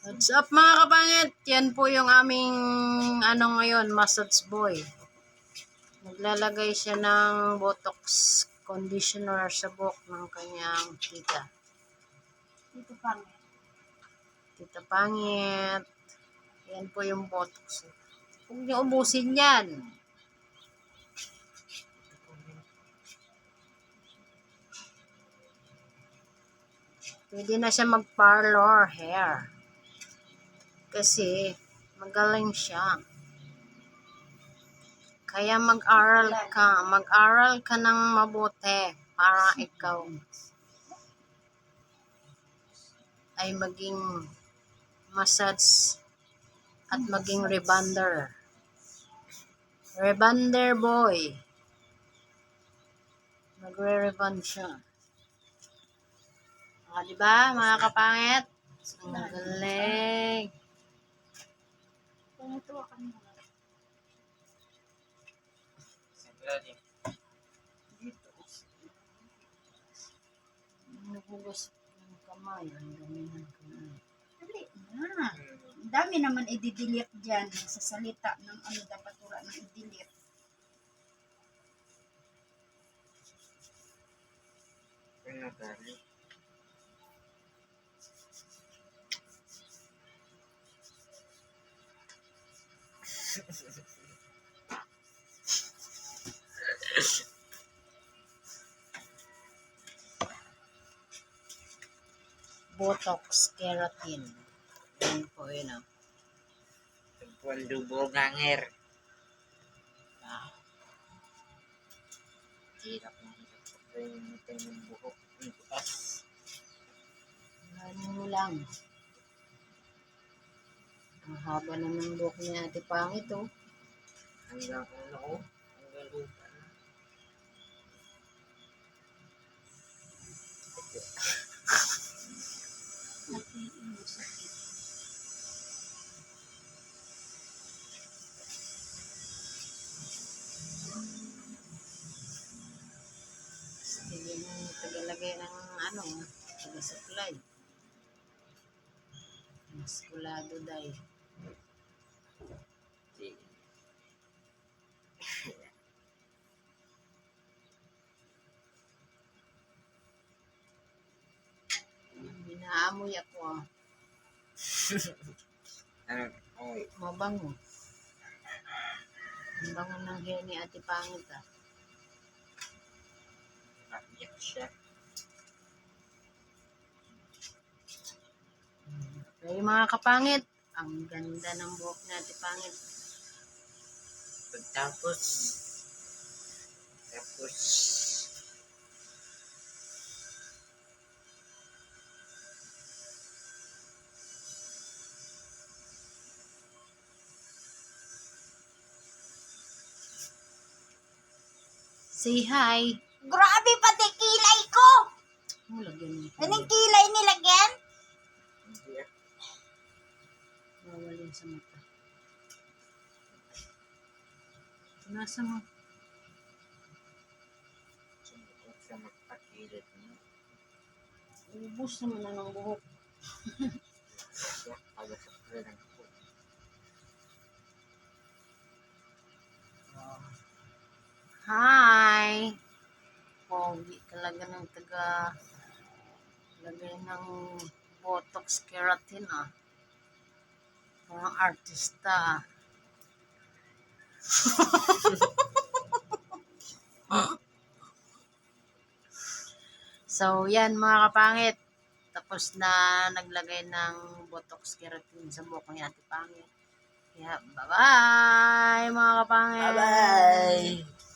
What's up mga kapangit? Yan po yung aming ano ngayon, massage boy. Naglalagay siya ng botox conditioner sa buhok ng kanyang tita. Dito pang. Tita pangit. Yan po yung botox. Huwag niyo ubusin yan. Pwede na siya mag-parlor hair. Kasi magaling siya. Kaya mag-aral ka. Mag-aral ka ng mabuti para ikaw ay maging massage at maging rebonder. Rebonder boy. Magre-reband siya. O, di ba, mga kapangit? Ang galing. Pumunto ka muna. Dito. Nagugas ng kamay. Ang dami ng kamay. Dali na. Ang dami naman i-delete dyan sa salita ng ano dapat tura ng i-delete. Botox keratin. Yan po yun ah. Tempuan dubo ganger. Ah, Hirap na hirap sa yung ng buhok. Ang bukas. ano lang. Haba na ng buhok niya ate pangit oh. Hanggang ano ko. Hanggang lupa na. Hindi mo tagalagay ng ano, taga-supply. Maskulado dahil. Binaamoy ako ah. Ano? Mabango. Ang bango ng hair ni Ate Pangit ah. Nakiyak siya. Yung mga kapangit, ang ganda ng buhok Ate Pangit. Pagtapos. Tapos. Say hi. Grabe pati kilay ko! Oh, lagyan mo. Anong kilay sa mata. Nasa mo. Sa magpakilit mo. Ubus naman na ng buhok. Hi! Pogi talaga ng taga lagay ng botox keratin ah. Parang artista so, yan mga kapangit. Tapos na naglagay ng botox keratin sa buhok ni Ate Pangit. Kaya, bye-bye mga kapangit! Bye-bye!